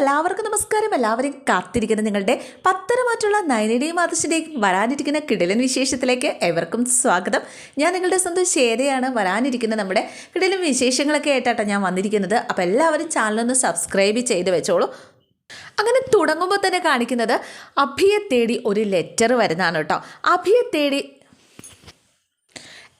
എല്ലാവർക്കും നമസ്കാരം. എല്ലാവരെയും കാത്തിരിക്കുന്ന നിങ്ങളുടെ പത്തരമാറ്റുള്ള നയനയുടെയും ആദർശിന്റെയും വരാനിരിക്കുന്ന കിടലൻ വിശേഷത്തിലേക്ക് എവർക്കും സ്വാഗതം. ഞാൻ നിങ്ങളുടെ സ്വന്തം ശേരയാണ് വരാനിരിക്കുന്ന നമ്മുടെ കിടലൻ വിശേഷങ്ങളൊക്കെ ആയിട്ടാണ് ഞാൻ വന്നിരിക്കുന്നത്. അപ്പോൾ എല്ലാവരും ചാനലൊന്ന് സബ്സ്ക്രൈബ് ചെയ്ത് വെച്ചോളൂ. അങ്ങനെ തുടങ്ങുമ്പോൾ തന്നെ കാണിക്കുന്നത് അഭിയെ തേടി ഒരു ലെറ്റർ വരുന്നതാണ് കേട്ടോ. അഭിയെ തേടി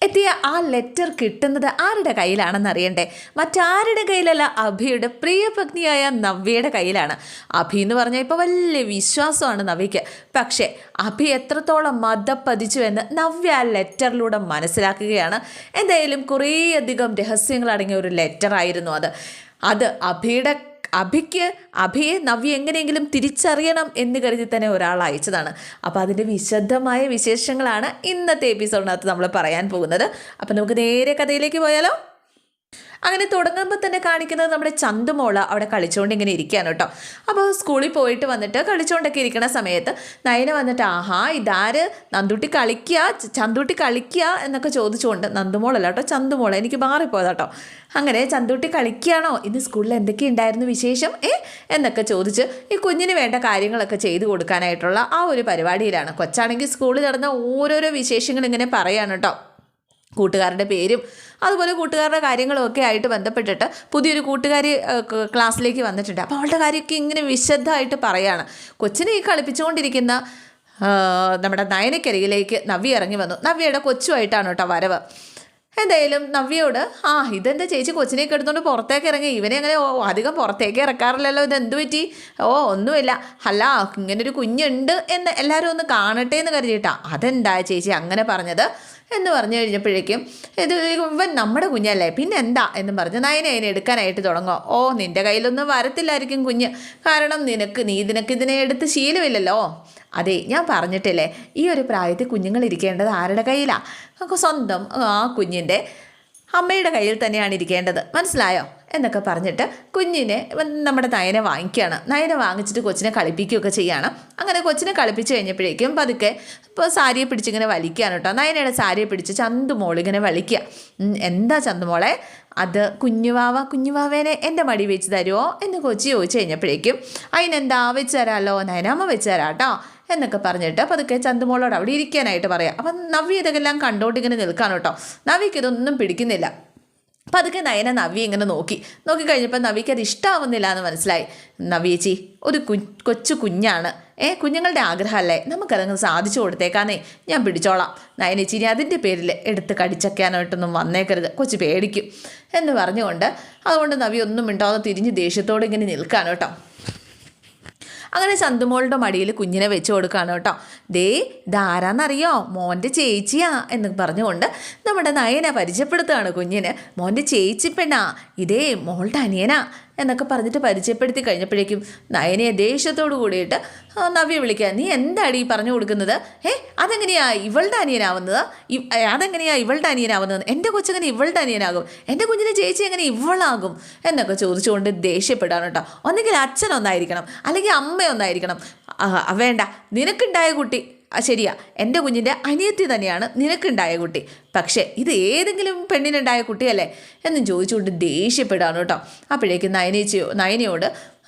എത്തിയ ആ ലെറ്റർ കിട്ടുന്നത് ആരുടെ കയ്യിലാണെന്ന് അറിയണ്ടേ മറ്റാരുടെ കയ്യിലല്ല? അഭിയുടെ പ്രിയപത്നിയായ നവ്യയുടെ കയ്യിലാണ്. അഭി എന്ന് പറഞ്ഞാൽ ഇപ്പോൾ വലിയ വിശ്വാസമാണ് നവ്യയ്ക്ക്. പക്ഷേ അഭി എത്രത്തോളം മതപ്പതിച്ചു എന്ന് നവ്യ ആ ലെറ്ററിലൂടെ മനസ്സിലാക്കുകയാണ്. എന്തായാലും കുറേയധികം രഹസ്യങ്ങൾ അടങ്ങിയ ഒരു ലെറ്റർ ആയിരുന്നു അത്. അത് അഭിയുടെ അഭിക്ക് അഭിയെ നവ്യ എങ്ങനെയെങ്കിലും തിരിച്ചറിയണം എന്ന് കരുതി തന്നെ ഒരാൾ അയച്ചതാണ്. അപ്പോൾ അതിന്റെ വിശദമായ വിശേഷങ്ങളാണ് ഇന്നത്തെ എപ്പിസോഡിനകത്ത് നമ്മൾ പറയാൻ പോകുന്നത്. അപ്പോൾ നമുക്ക് നേരെ കഥയിലേക്ക് പോയാലോ? അങ്ങനെ തുടങ്ങുമ്പോൾ തന്നെ കാണിക്കുന്നത് നമ്മുടെ ചന്തുമോൾ അവിടെ കളിച്ചുകൊണ്ട് ഇങ്ങനെ ഇരിക്കുകയാണ് കേട്ടോ. അപ്പോൾ സ്കൂളിൽ പോയിട്ട് വന്നിട്ട് കളിച്ചുകൊണ്ടൊക്കെ ഇരിക്കുന്ന സമയത്ത് നയന വന്നിട്ട് ആഹാ ഇതാര്? നന്ദുട്ടി കളിക്കുക ചന്തുട്ടി കളിക്കുക എന്നൊക്കെ ചോദിച്ചുകൊണ്ട് നന്ദുമോളല്ല കേട്ടോ ചന്തുമോൾ എനിക്ക് മാറിപ്പോയതാ കേട്ടോ. അങ്ങനെ ചന്തുട്ടി കളിക്കുകയാണോ ഇന്ന് സ്കൂളിൽ എന്തൊക്കെ ഉണ്ടായിരുന്നു വിശേഷം? ഏ? എന്നൊക്കെ ചോദിച്ച് ഈ കുഞ്ഞിന് വേണ്ട കാര്യങ്ങളൊക്കെ ചെയ്തു കൊടുക്കാനായിട്ടുള്ള ആ ഒരു പരിപാടിയിലാണ്. കൊച്ചാണെങ്കിൽ സ്കൂളിൽ നടന്ന ഓരോരോ വിശേഷങ്ങൾ ഇങ്ങനെ പറയാണ് കേട്ടോ. കൂട്ടുകാരുടെ പേരും അതുപോലെ കൂട്ടുകാരുടെ കാര്യങ്ങളും ഒക്കെ ആയിട്ട് ബന്ധപ്പെട്ടിട്ട് പുതിയൊരു കൂട്ടുകാരി ക്ലാസ്സിലേക്ക് വന്നിട്ടുണ്ട്. അപ്പോൾ അവളുടെ കാര്യമൊക്കെ ഇങ്ങനെ വിശദമായിട്ട് പറയാണ്. കൊച്ചിനെ ഈ കളിപ്പിച്ചുകൊണ്ടിരിക്കുന്ന നമ്മുടെ നയനക്കരികിലേക്ക് നവ്യ ഇറങ്ങി വന്നു. നവ്യയുടെ കൊച്ചുമായിട്ടാണ് കേട്ടോ വരവ്. എന്തായാലും നവ്യയോട് ആ ഇതെന്താ ചേച്ചി കൊച്ചിനെ എടുത്തുകൊണ്ട് പുറത്തേക്ക് ഇറങ്ങി? ഇവനെ അങ്ങനെ അധികം പുറത്തേക്ക് ഇറക്കാറില്ലല്ലോ ഇത് എന്ത് പറ്റി? ഓ ഒന്നുമില്ല. അല്ല ഇങ്ങനൊരു കുഞ്ഞുണ്ട് എന്ന് എല്ലാവരും ഒന്ന് കാണട്ടെ എന്ന് കരുതിയിട്ടാ. അതെന്താ ചേച്ചി അങ്ങനെ പറഞ്ഞത്? എന്ന് പറഞ്ഞു കഴിഞ്ഞപ്പോഴേക്കും ഇത് ഇവൻ നമ്മുടെ കുഞ്ഞല്ലേ? പിന്നെ എന്താ എന്ന് പറഞ്ഞ് നയനെ അതിനെ എടുക്കാനായിട്ട് തുടങ്ങും. ഓ നിന്റെ കയ്യിലൊന്നും വരത്തില്ലായിരിക്കും കുഞ്ഞ്. കാരണം നിനക്ക് നീ നിനക്ക് ഇതിനെ എടുത്ത് ശീലമില്ലല്ലോ. അതെ ഞാൻ പറഞ്ഞിട്ടില്ലേ ഈ ഒരു പ്രായത്തിൽ കുഞ്ഞുങ്ങൾ ഇരിക്കേണ്ടത് ആരുടെ കയ്യിലാണ് സ്വന്തം ആ കുഞ്ഞിന്റെ അമ്മയുടെ കയ്യിൽ തന്നെയാണ് ഇരിക്കേണ്ടത്. മനസ്സിലായോ? എന്നൊക്കെ പറഞ്ഞിട്ട് കുഞ്ഞിനെ നമ്മുടെ നയനെ വാങ്ങിക്കുകയാണ്. നയനെ വാങ്ങിച്ചിട്ട് കൊച്ചിനെ കളിപ്പിക്കുകയൊക്കെ ചെയ്യുകയാണ് അങ്ങനെ കൊച്ചിനെ കളിപ്പിച്ച് കഴിഞ്ഞപ്പോഴേക്കും പതുക്കെ ഇപ്പോൾ സാരിയെ പിടിച്ചിങ്ങനെ വലിക്കുകയാണ് കേട്ടോ. നയനയുടെ സാരിയെ പിടിച്ച് ചന്തുമോളിങ്ങനെ വലിക്കുക. എന്താ ചന്തുമോളെ അത് കുഞ്ഞുവാവ കുഞ്ഞുവാവേനെ എന്റെ മടി വെച്ച് തരുമോ എന്ന് കൊച്ചി ചോദിച്ചു കഴിഞ്ഞപ്പോഴേക്കും അതിനെന്താ വെച്ച് തരാമല്ലോ നയനാമ്മ വെച്ച് തരാം കേട്ടോ എന്നൊക്കെ പറഞ്ഞിട്ട് പതുക്കെ ചന്തുമോളോട് അവിടെ ഇരിക്കാനായിട്ട് പറയാം. അപ്പം നവ്യ ഇതൊക്കെല്ലാം കണ്ടോണ്ട് ഇങ്ങനെ നിൽക്കാണ് കേട്ടോ. നവ്യക്ക് ഇതൊന്നും പിടിക്കുന്നില്ല. അപ്പം അതൊക്കെ നയന നവ്യ ഇങ്ങനെ നോക്കി. നോക്കി കഴിഞ്ഞപ്പോൾ നവിക്ക് അത് ഇഷ്ടമാവുന്നില്ല എന്ന് മനസ്സിലായി. നവ്യേച്ചി ഒരു കു കൊച്ചു കുഞ്ഞാണ്. ഏ കുഞ്ഞുങ്ങളുടെ ആഗ്രഹമല്ലേ? നമുക്കതങ്ങ് സാധിച്ചു കൊടുത്തേക്കാന്നേ. ഞാൻ പിടിച്ചോളാം. നയനേച്ചി ഇനി അതിന്റെ പേരിൽ എടുത്ത് കടിച്ചൊക്കെയാനായിട്ടൊന്നും വന്നേക്കരുത്. കൊച്ചു പേടിക്കും. എന്ന് പറഞ്ഞുകൊണ്ട് അതുകൊണ്ട് നവി ഒന്നും മിണ്ടാതെ തിരിഞ്ഞ് ദേഷ്യത്തോടെ ഇങ്ങനെ നിൽക്കാണ് കേട്ടോ. അങ്ങനെ ചന്തുമോളുടെ മടിയിൽ കുഞ്ഞിനെ വെച്ച് കൊടുക്കുകയാണ് കേട്ടോ. ദേ ഇതാരാന്നറിയോ? മോന്റെ ചേച്ചിയാ എന്ന് പറഞ്ഞുകൊണ്ട് നമ്മുടെ നയനെ പരിചയപ്പെടുത്തുകയാണ് കുഞ്ഞിന്. മോന്റെ ചേച്ചി പെണ്ണാ ഇതേ മോളുടെ അനിയനാ. എന്നൊക്കെ പറഞ്ഞിട്ട് പരിചയപ്പെടുത്തി കഴിഞ്ഞപ്പോഴേക്കും നയനയെ ദേഷ്യത്തോട് കൂടിയിട്ട് നവ്യ വിളിക്കുക നീ എന്താടി ഈ പറഞ്ഞു കൊടുക്കുന്നത്? ഏ അതെങ്ങനെയാ ഇവളുടെ അനിയനാവുന്നത്? അതെങ്ങനെയാ ഇവളുടെ അനിയനാവുന്നത്? എന്റെ കൊച്ചെങ്ങനെ ഇവളുടെ അനിയനാകും? എന്റെ കുഞ്ഞിനെ ചേച്ചി എങ്ങനെ ഇവളാകും? എന്നൊക്കെ ചോദിച്ചുകൊണ്ട് ദേഷ്യപ്പെടാണ് കേട്ടോ. ഒന്നെങ്കിൽ അച്ഛനൊന്നായിരിക്കണം അല്ലെങ്കിൽ അമ്മയൊന്നായിരിക്കണം ഒന്നായിരിക്കണം. വേണ്ട നിനക്കുണ്ടായ കുട്ടി ശരിയാ. എന്റെ കുഞ്ഞിന്റെ അനിയത്തി തന്നെയാണ് നിനക്കുണ്ടായ കുട്ടി. പക്ഷേ ഇത് ഏതെങ്കിലും പെണ്ണിനുണ്ടായ കുട്ടിയല്ലേ? എന്നും ചോദിച്ചുകൊണ്ട് ദേഷ്യപ്പെടാണ് കേട്ടോ. അപ്പോഴേക്കും നയനേച്ചിയോ നയനയോട്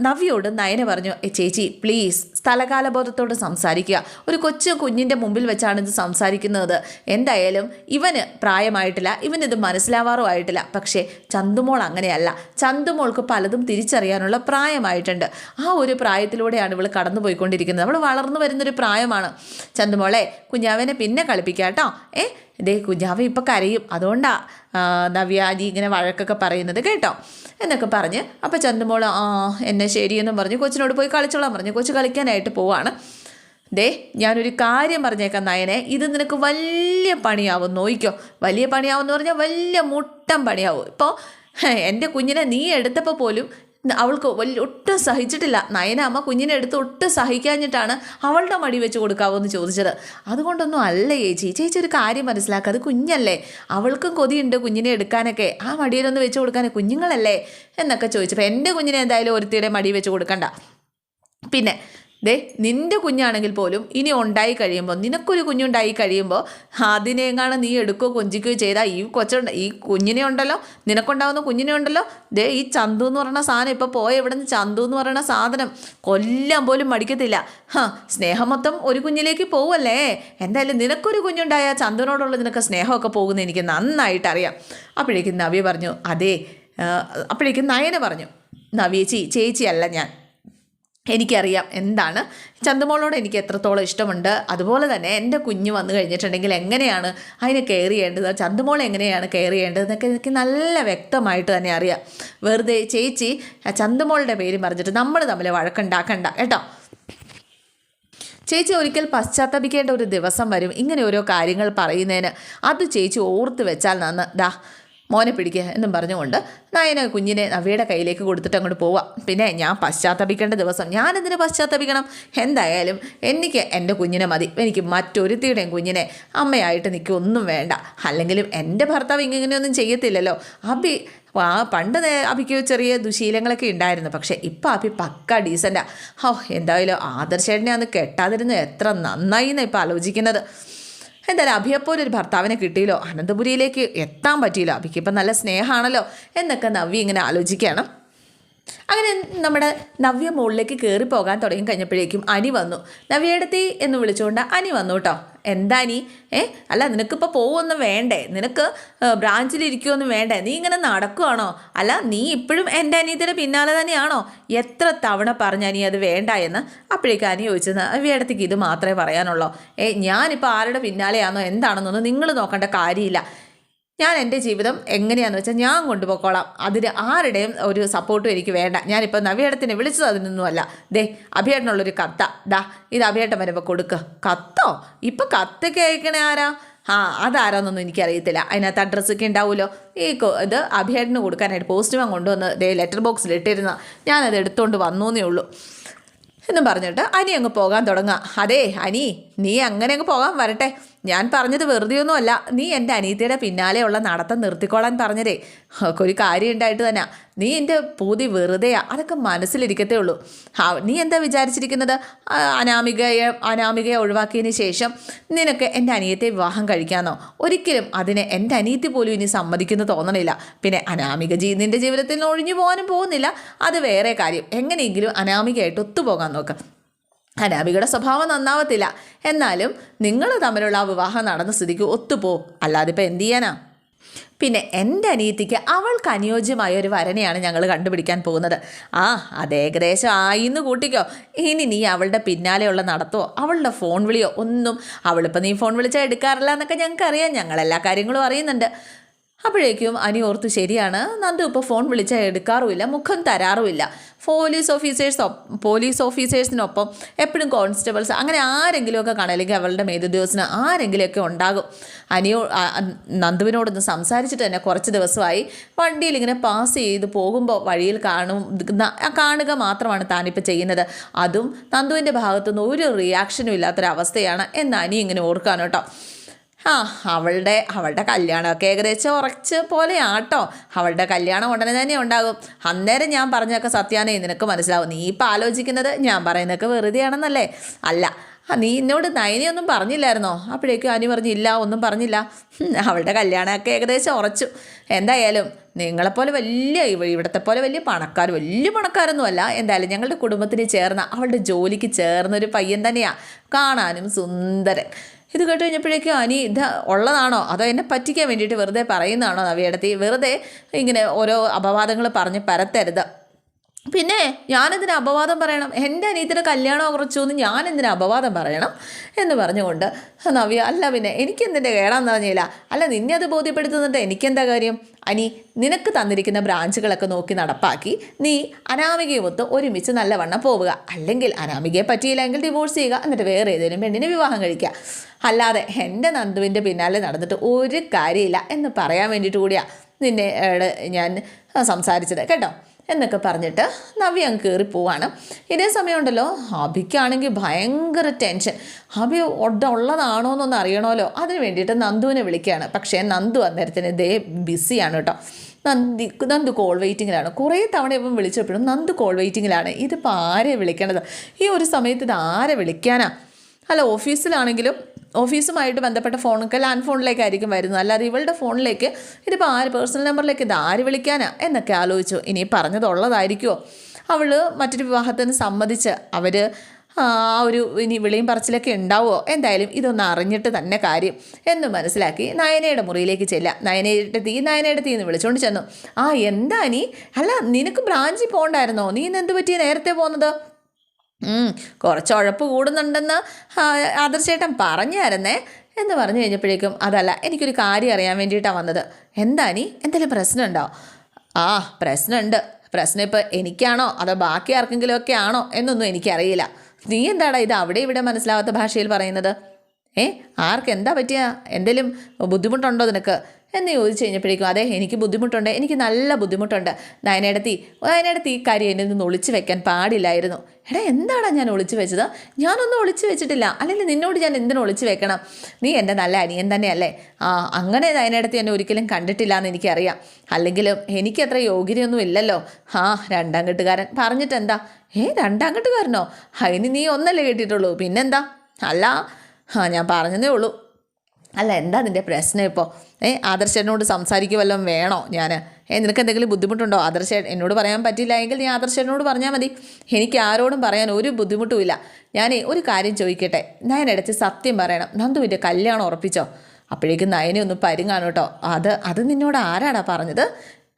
നവ്യോട് നയന പറഞ്ഞു "ഏ, ചേച്ചി പ്ലീസ് സ്ഥലകാലബോധത്തോട് സംസാരിക്കുക. ഒരു കൊച്ചു കുഞ്ഞിന്റെ മുമ്പിൽ വെച്ചാണ് ഇത് സംസാരിക്കുന്നത്. എന്തായാലും ഇവന് പ്രായമായിട്ടില്ല ഇവനിത് മനസ്സിലാവാറും ആയിട്ടില്ല. പക്ഷേ ചന്തുമോൾ അങ്ങനെയല്ല. ചന്തുമോൾക്ക് പലതും തിരിച്ചറിയാനുള്ള പ്രായമായിട്ടുണ്ട്. ആ ഒരു പ്രായത്തിലൂടെയാണ് ഇവൾ കടന്നു പോയിക്കൊണ്ടിരിക്കുന്നത് അവൾ വളർന്നു വരുന്നൊരു പ്രായമാണ്. ചന്തുമോളെ കുഞ്ഞാവനെ പിന്നെ കളിപ്പിക്കാം കേട്ടോ ഏ ഇതേ കുഞ്ഞാവ് ഇപ്പം കരയും. അതുകൊണ്ടാണ് നവ്യാജി ഇങ്ങനെ വഴക്കൊക്കെ പറയുന്നത് കേട്ടോ. എന്നൊക്കെ പറഞ്ഞ് അപ്പോൾ ചന്ദ്രമോൾ ആ എന്നെ ശരിയെന്നും പറഞ്ഞ് കൊച്ചിനോട് പോയി കളിച്ചോളാം പറഞ്ഞു. കൊച്ചു കളിക്കാനായിട്ട് പോവാണ്. ദേ ഞാനൊരു കാര്യം പറഞ്ഞേക്കാം നയനെ. ഇത് നിനക്ക് വലിയ പണിയാവും നോയിക്കോ. വലിയ പണിയാവും എന്ന് പറഞ്ഞാൽ വലിയ മുട്ടം പണിയാവും. ഇപ്പോൾ എന്റെ കുഞ്ഞിനെ നീ എടുത്തപ്പോൾ പോലും അവൾക്ക് വലിയ ഒട്ടും സഹിച്ചിട്ടില്ല. നയന അമ്മ കുഞ്ഞിനെ എടുത്ത് ഒട്ടും സഹിക്കാഞ്ഞിട്ടാണ് അവളുടെ മടി വെച്ച് കൊടുക്കാവോ എന്ന് ചോദിച്ചത്. അതുകൊണ്ടൊന്നും അല്ല ചേച്ചി. ചേച്ചി ഒരു കാര്യം മനസ്സിലാക്കുക അത് കുഞ്ഞല്ലേ? അവൾക്കും കൊതിയുണ്ട് കുഞ്ഞിനെ എടുക്കാനൊക്കെ. ആ മടിയിലൊന്ന് വെച്ച് കൊടുക്കാനേ കുഞ്ഞുങ്ങളല്ലേ? എന്നൊക്കെ ചോദിച്ചപ്പോൾ എന്റെ കുഞ്ഞിനെ എന്തായാലും ഒരുത്തിയുടെ മടി വെച്ച് കൊടുക്കണ്ട. പിന്നെ ദേ നിന്റെ കുഞ്ഞാണെങ്കിൽ പോലും ഇനി ഉണ്ടായി കഴിയുമ്പോൾ നിനക്കൊരു കുഞ്ഞുണ്ടായി കഴിയുമ്പോൾ അതിനെങ്ങാണ് നീ എടുക്കുകയോ കൊഞ്ചിക്കുകയോ ചെയ്താൽ ഈ കൊച്ചുണ്ട് ഈ കുഞ്ഞിനെ ഉണ്ടല്ലോ? നിനക്കുണ്ടാവുന്ന കുഞ്ഞിനെ ഉണ്ടല്ലോ? ദേ ഈ ചന്തു എന്ന് പറയുന്ന സാധനം ഇപ്പോൾ പോയ ഇവിടെ നിന്ന് ചന്തു എന്ന് പറയുന്ന സാധനം കൊല്ലം പോലും മടിക്കത്തില്ല. ഹാ സ്നേഹം മൊത്തം ഒരു കുഞ്ഞിലേക്ക് പോവല്ലേ? എന്തായാലും നിനക്കൊരു കുഞ്ഞുണ്ടായാൽ ചന്തുവിനോടുള്ള നിനക്ക് സ്നേഹമൊക്കെ പോകുന്നത് എനിക്ക് നന്നായിട്ട് അറിയാം. അപ്പോഴേക്കും നവ്യ പറഞ്ഞു അതെ അപ്പോഴേക്കും നയന പറഞ്ഞു നവ്യേച്ചി ചേച്ചിയല്ല ഞാൻ. എനിക്കറിയാം എന്താണ്. ചന്തുമോളോട് എനിക്ക് എത്രത്തോളം ഇഷ്ടമുണ്ട്. അതുപോലെ തന്നെ എന്റെ കുഞ്ഞ് വന്നു കഴിഞ്ഞിട്ടുണ്ടെങ്കിൽ എങ്ങനെയാണ് അതിനെ കെയർ ചെയ്യേണ്ടത്? ചന്തുമോൾ എങ്ങനെയാണ് കെയർ ചെയ്യേണ്ടത് എന്നൊക്കെ എനിക്ക് നല്ല വ്യക്തമായിട്ട് തന്നെ അറിയാം. വെറുതെ ചേച്ചി ചന്ദമോളുടെ പേര് പറഞ്ഞിട്ട് നമ്മൾ തമ്മിൽ വഴക്കുണ്ടാക്കണ്ട കേട്ടോ. ചേച്ചി ഒരിക്കൽ പശ്ചാത്തപിക്കേണ്ട ഒരു ദിവസം വരും. ഇങ്ങനെ ഓരോ കാര്യങ്ങൾ പറയുന്നതിന് അത് ചേച്ചി ഓർത്ത് വെച്ചാൽ നന്ന് ദാ മോനെ പിടിക്കുക എന്നും പറഞ്ഞുകൊണ്ട് നയന കുഞ്ഞിനെ നവ്യയുടെ കയ്യിലേക്ക് കൊടുത്തിട്ട് അങ്ങോട്ട് പോവാം. പിന്നെ ഞാൻ പശ്ചാത്തപിക്കേണ്ട ദിവസം ഞാൻ എന്തിനു പശ്ചാത്തപിക്കണം? എന്തായാലും എനിക്ക് എന്റെ കുഞ്ഞിനെ മതി. എനിക്ക് മറ്റൊരുത്തിയുടെയും കുഞ്ഞിനെ അമ്മയായിട്ട് നിൽക്കൊന്നും വേണ്ട. അല്ലെങ്കിലും എന്റെ ഭർത്താവ് ഇങ്ങനെയൊന്നും ചെയ്യത്തില്ലല്ലോ. അബി ആ പണ്ട് അഭിക്ക് ചെറിയ ദുശീലങ്ങളൊക്കെ ഉണ്ടായിരുന്നു. പക്ഷേ ഇപ്പം അഭി പക്ക ഡീസന്റാണ് ഓ എന്തായാലും ആദർശേട്ടനെ അന്ന് കെട്ടാതിരുന്ന് എത്ര നന്നായി എന്നാണ് ഇപ്പം ആലോചിക്കുന്നത്. എന്തായാലും അഭിയെപ്പോലെ ഒരു ഭർത്താവിനെ കിട്ടിയില്ലോ? അനന്തപുരിയിലേക്ക് എത്താൻ പറ്റിയില്ലോ? അഭിക്ക് ഇപ്പം നല്ല സ്നേഹമാണല്ലോ? എന്നൊക്കെ നവ്യ ഇങ്ങനെ ആലോചിക്കുകയാണ്. അങ്ങനെ നമ്മുടെ നവ്യ മുകളിലേക്ക് കയറി പോകാൻ തുടങ്ങി കഴിഞ്ഞപ്പോഴേക്കും അനി വന്നു. നവ്യയെടുത്തി എന്ന് വിളിച്ചുകൊണ്ട് അനി വന്നു കേട്ടോ. എന്താ നീ? ഏ? അല്ല നിനക്കിപ്പോൾ പോവുമൊന്നും വേണ്ടേ? നിനക്ക് ബ്രാഞ്ചിലിരിക്കുമൊന്നും വേണ്ടേ? നീ ഇങ്ങനെ നടക്കുവാണോ? അല്ല നീ ഇപ്പോഴും എന്റെ അനിയത്തിന്റെ പിന്നാലെ തന്നെയാണോ? എത്ര തവണ പറഞ്ഞ നീ അത് വേണ്ട എന്ന് അപ്പോഴേക്കും അനി ചോദിച്ചത് വേടത്തേക്ക് ഇത് മാത്രമേ പറയാനുള്ളൂ? ഏ ഞാനിപ്പോൾ ആരുടെ പിന്നാലെയാണോ എന്താണെന്നൊന്നും നിങ്ങൾ നോക്കേണ്ട കാര്യമില്ല. ഞാൻ എന്റെ ജീവിതം എങ്ങനെയാണെന്ന് വെച്ചാൽ ഞാൻ കൊണ്ടുപോയിക്കോളാം. അതിന് ആരുടെയും ഒരു സപ്പോർട്ടും എനിക്ക് വേണ്ട. ഞാനിപ്പോൾ നവിയേട്ടത്തിനെ വിളിച്ചത് അതിനൊന്നുമല്ല. ദേ അഭിയേട്ടനുള്ളൊരു കത്ത. ദാ ഇത് അഭിയേട്ടൻ വരുമ്പോൾ കൊടുക്കുക കത്തോ? ഇപ്പോൾ കത്തൊക്കെ കേൾക്കണേ ആരാ? ആ അതാരാന്നൊന്നും എനിക്കറിയത്തില്ല. അതിനകത്ത് അഡ്രസ്സൊക്കെ ഉണ്ടാവുമല്ലോ ഈ ഇത് അഭിയേട്ടന് കൊടുക്കാനായിട്ട് പോസ്റ്റ്മാൻ കൊണ്ടുവന്ന് ദേ ലെറ്റർ ബോക്സിൽ ഇട്ടിരുന്ന. ഞാനത് എടുത്തുകൊണ്ട് വന്നൂന്നേ ഉള്ളൂ. എന്നും പറഞ്ഞിട്ട് അനി അങ്ങ് പോകാൻ തുടങ്ങുക. അതെ അനി നീ അങ്ങനെ അങ്ങ് പോകാൻ വരട്ടെ. ഞാൻ പറഞ്ഞത് വെറുതെയൊന്നുമല്ല. നീ എന്റെ അനീതിയുടെ പിന്നാലെയുള്ള നടത്തം നിർത്തിക്കോളാൻ പറഞ്ഞതേ. ഒക്കെ ഒരു കാര്യം ഉണ്ടായിട്ട് തന്നെ. നീ എന്റെ പൂതി വെറുതെയാ. അതൊക്കെ മനസ്സിലിരിക്കത്തേ ഉള്ളൂ. നീ എന്താ വിചാരിച്ചിരിക്കുന്നത്? അനാമികയെ അനാമികയെ ഒഴിവാക്കിയതിന് ശേഷം നിനക്ക് എന്റെ അനിയത്തെ വിവാഹം കഴിക്കാമെന്നോ ഒരിക്കലും അതിനെ എന്റെ അനിയത്തി പോലും ഇനി സമ്മതിക്കുന്ന തോന്നണില്ല. പിന്നെ അനാമിക ജീ നിന്റെ ജീവിതത്തിൽ നിന്ന് ഒഴിഞ്ഞു പോകാനും പോകുന്നില്ല. അത് വേറെ കാര്യം. എങ്ങനെയെങ്കിലും അനാമികയായിട്ട് ഒത്തുപോകാൻ നോക്ക്. അനാമികയുടെ സ്വഭാവം നന്നാവത്തില്ല. എന്നാലും നിങ്ങൾ തമ്മിലുള്ള ആ വിവാഹം നടന്ന സ്ഥിതിക്ക് ഒത്തുപോ. അല്ലാതെ ഇപ്പം എന്ത് ചെയ്യാനാ? പിന്നെ എന്റെ അനിയത്തിക്ക് അവൾക്ക് അനുയോജ്യമായ ഒരു വരനെയാണ് ഞങ്ങൾ കണ്ടുപിടിക്കാൻ പോകുന്നത്. ആ അത് ഏകദേശം ആയിന്ന് കൂട്ടിക്കോ. ഇനി നീ അവളുടെ പിന്നാലെയുള്ള നടത്തോ അവളുടെ ഫോൺ വിളിയോ ഒന്നും അവളിപ്പോൾ നീ ഫോൺ വിളിച്ചാൽ എടുക്കാറില്ല എന്നൊക്കെ ഞങ്ങൾക്കറിയാം. ഞങ്ങൾ എല്ലാ കാര്യങ്ങളും അറിയുന്നുണ്ട്. അപ്പോഴേക്കും അനി ഓർത്തു ശരിയാണ്. നന്ദു ഇപ്പോൾ ഫോൺ വിളിച്ചാൽ എടുക്കാറുമില്ല മുഖം തരാറുമില്ല. പോലീസ് ഓഫീസേഴ്സ് പോലീസ് ഓഫീസേഴ്സിനൊപ്പം എപ്പോഴും കോൺസ്റ്റബിൾസ് അങ്ങനെ ആരെങ്കിലുമൊക്കെ കാണും. അവളുടെ മേലുദ്യോഗസ്ഥന് ആരെങ്കിലുമൊക്കെ ഉണ്ടാകും. അനിയോ നന്ദുവിനോടൊന്ന് സംസാരിച്ചിട്ട് തന്നെ കുറച്ച് ദിവസമായി. വണ്ടിയിൽ ഇങ്ങനെ പാസ് ചെയ്ത് പോകുമ്പോൾ വഴിയിൽ കാണും കാണുക മാത്രമാണ് താനിപ്പോൾ ചെയ്യുന്നത്. അതും നന്ദുവിന്റെ ഭാഗത്തുനിന്ന് ഒരു റിയാക്ഷനും ഇല്ലാത്തൊരവസ്ഥയാണ് എന്ന് അനി ഇങ്ങനെ ഓർക്കാനോട്ടോ ആ അവളുടെ അവളുടെ കല്യാണമൊക്കെ ഏകദേശം ഉറച്ച് പോലെയാട്ടോ. അവളുടെ കല്യാണം ഉടനെ തന്നെ ഉണ്ടാകും. അന്നേരം ഞാൻ പറഞ്ഞൊക്കെ സത്യാനേ നിനക്ക് മനസ്സിലാവും. നീ ഇപ്പം ആലോചിക്കുന്നത് ഞാൻ പറയുന്നതൊക്കെ വെറുതെയാണെന്നല്ലേ? അല്ല നീ എന്നോട് നയനിയൊന്നും പറഞ്ഞില്ലായിരുന്നോ? അപ്പോഴേക്കും അനി പറഞ്ഞില്ല ഒന്നും പറഞ്ഞില്ല. അവളുടെ കല്യാണമൊക്കെ ഏകദേശം ഉറച്ചു. എന്തായാലും നിങ്ങളെപ്പോലെ വലിയ ഇവ- ഇവിടത്തെ പോലെ വലിയ പണക്കാർ വലിയ പണക്കാരൊന്നുമല്ല. എന്തായാലും ഞങ്ങളുടെ കുടുംബത്തിന് ചേർന്ന അവളുടെ ജോലിക്ക് ചേർന്നൊരു പയ്യൻ തന്നെയാണ് കാണാനും സുന്ദരൻ. ഇത് കേട്ട് കഴിഞ്ഞപ്പോഴേക്കും അനി ഇത് ഉള്ളതാണോ? അതോ എന്നെ പറ്റിക്കാൻ വേണ്ടിയിട്ട് വെറുതെ പറയുന്നതാണോ നവിയടത്തി? വെറുതെ ഇങ്ങനെ ഓരോ അപവാദങ്ങൾ പറഞ്ഞ് പരത്തരുത്. പിന്നെ ഞാനെന്തിനു അപവാദം പറയണം? എന്റെ അനിയത്തിന് കല്യാണം കുറച്ചു എന്ന് ഞാൻ എന്തിനു അപവാദം പറയണം എന്ന് പറഞ്ഞുകൊണ്ട് നവ്യ അല്ല പിന്നെ എനിക്കെന്തിന്റെ കേടാന്ന് പറഞ്ഞില്ല അല്ല നിന്നെ അത് ബോധ്യപ്പെടുത്തുന്നുണ്ട്. എനിക്കെന്താ കാര്യം? അനി നിനക്ക് തന്നിരിക്കുന്ന ബ്രാഞ്ചുകളൊക്കെ നോക്കി നടപ്പാക്കി നീ അനാമികയുമൊത്ത് ഒരുമിച്ച് നല്ലവണ്ണം പോവുക. അല്ലെങ്കിൽ അനാമികയെ പറ്റിയില്ലെങ്കിൽ ഡിവോഴ്സ് ചെയ്യുക. എന്നിട്ട് വേറെ ഏതെങ്കിലും പെണ്ണിനെ വിവാഹം കഴിക്കുക. അല്ലാതെ എന്റെ നന്ദുവിന്റെ പിന്നാലെ നടന്നിട്ട് ഒരു കാര്യമില്ല എന്ന് പറയാൻ വേണ്ടിയിട്ട് കൂടിയാണ് നിന്നെ ഞാൻ സംസാരിച്ചത്. കേട്ടോ? എന്നൊക്കെ പറഞ്ഞിട്ട് നവ്യ അങ്ങ് കയറി പോവാണ് ഇതേ സമയമുണ്ടല്ലോ അഭിക്കാണെങ്കിൽ ഭയങ്കര ടെൻഷൻ അഭി ഒഡ ഉള്ളതാണോ എന്നൊന്ന് അറിയണമല്ലോ. അതിന് വേണ്ടിയിട്ട് നന്ദുവിനെ വിളിക്കുകയാണ്. പക്ഷേ നന്ദു അന്നേരത്തിന് ദേ ബിസിയാണ് കേട്ടോ. നന്ദി നന്ദു കോൾ വെയിറ്റിങ്ങിലാണ് കുറേ തവണ ഇപ്പം വിളിച്ചപ്പോഴും നന്ദു കോൾ വെയിറ്റിങ്ങിലാണ് ഇതിപ്പോൾ ആരെ വിളിക്കേണ്ടത് ഈ ഒരു സമയത്ത് ഇത് ആരെ വിളിക്കാനാ? അല്ല ഓഫീസിലാണെങ്കിലും ഓഫീസുമായിട്ട് ബന്ധപ്പെട്ട ഫോണൊക്കെ ലാൻഡ് ഫോണിലേക്കായിരിക്കും വരുന്നത്. അല്ലാതെ ഇവളുടെ ഫോണിലേക്ക് ഇതിപ്പോൾ ആര് പേഴ്സണൽ നമ്പറിലേക്ക് ഇത് ആര് വിളിക്കാനാ എന്നൊക്കെ ആലോചിച്ചു. ഇനി പറഞ്ഞതുള്ളതായിരിക്കുമോ അവൾ മറ്റൊരു വിവാഹത്തിന് സമ്മതിച്ച് അവർ ആ ഒരു ഇനി വിളിയും പറച്ചിലൊക്കെ ഉണ്ടാവുമോ എന്തായാലും ഇതൊന്ന് അറിഞ്ഞിട്ട് തന്നെ കാര്യം എന്ന് മനസ്സിലാക്കി നയനയുടെ മുറിയിലേക്ക് ചെല്ലാം നയനയുടെ തീ നയനയുടെ തീ എന്ന് വിളിച്ചുകൊണ്ട് ചെന്നു. ആ എന്താ നീ അല്ല നിനക്ക് ബ്രാഞ്ചിൽ പോകണ്ടായിരുന്നോ നീ ഇന്ന് എന്ത് പറ്റി നേരത്തെ പോകുന്നത് കുറച്ച് ഉഴപ്പ് കൂടുന്നുണ്ടെന്ന് ആദർശേട്ടൻ പറഞ്ഞായിരുന്നേ എന്ന് പറഞ്ഞു കഴിഞ്ഞപ്പോഴേക്കും അതല്ല എനിക്കൊരു കാര്യം അറിയാൻ വേണ്ടിയിട്ടാണ് വന്നത്. എന്താ നീ എന്തെങ്കിലും പ്രശ്നമുണ്ടോ? ആ പ്രശ്നമുണ്ട്. പ്രശ്നം ഇപ്പോൾ എനിക്കാണോ? അതോ ബാക്കി ആർക്കെങ്കിലും ഒക്കെ ആണോ? എന്നൊന്നും എനിക്കറിയില്ല. നീ എന്താടാ ഇത് അവിടെ ഇവിടെ മനസ്സിലാവാത്ത ഭാഷയിൽ പറയുന്നത്? ഏ ആർക്ക് എന്താ പറ്റിയ? എന്തെങ്കിലും ബുദ്ധിമുട്ടുണ്ടോ നിനക്ക്? എന്ന് ചോദിച്ചു കഴിഞ്ഞപ്പോഴേക്കും അതെ എനിക്ക് ബുദ്ധിമുട്ടുണ്ട്. എനിക്ക് നല്ല ബുദ്ധിമുട്ടുണ്ട്. നയനേടത്തി നയനേടത്തി ഈ കാര്യം എന്നിൽ നിന്ന് ഒളിച്ചു വെക്കാൻ പാടില്ലായിരുന്നു. എടാ എന്താണ് ഞാൻ ഒളിച്ചു വെച്ചത്? ഞാനൊന്നും ഒളിച്ചു വെച്ചിട്ടില്ല. അല്ലെങ്കിൽ നിന്നോട് ഞാൻ എന്തിനു ഒളിച്ചു വെക്കണം? നീ എന്റെ നല്ല അനിയൻ തന്നെയല്ലേ. ആ അങ്ങനെ നയനേടത്തി എന്നെ ഒരിക്കലും കണ്ടിട്ടില്ല എന്ന് എനിക്കറിയാം. അല്ലെങ്കിലും എനിക്കത്ര യോഗ്യതയൊന്നും ഇല്ലല്ലോ. ആ രണ്ടാം കെട്ടുകാരൻ പറഞ്ഞിട്ടെന്താ? ഏ രണ്ടാം കെട്ടുകാരനോ അതിന് നീ ഒന്നല്ലേ കേട്ടിട്ടുള്ളൂ പിന്നെന്താ? അല്ല ആ ഞാൻ പറഞ്ഞതേ ഉള്ളൂ. അല്ല എന്താ നിന്റെ പ്രശ്നം ഇപ്പോൾ ഏ ആദർശനോട് സംസാരിക്കുക വല്ലതും വേണോ ഞാൻ ഏ നിനക്ക് എന്തെങ്കിലും ബുദ്ധിമുട്ടുണ്ടോ? ആദർശ എന്നോട് പറയാൻ പറ്റില്ല എങ്കിൽ നീ ആദർശനോട് പറഞ്ഞാൽ മതി. എനിക്ക് ആരോടും പറയാൻ ഒരു ബുദ്ധിമുട്ടുമില്ല ഞാനേ ഒരു കാര്യം ചോദിക്കട്ടെ? ഞാൻ നയനടച്ച് സത്യം പറയണം. നന്ദുവിന്റെ കല്യാണം ഉറപ്പിച്ചോ? അപ്പോഴേക്കും നയനെ ഒന്ന് പരുങ്ങാണ് കേട്ടോ. അത് അത് നിന്നോട് ആരാടാ പറഞ്ഞത്?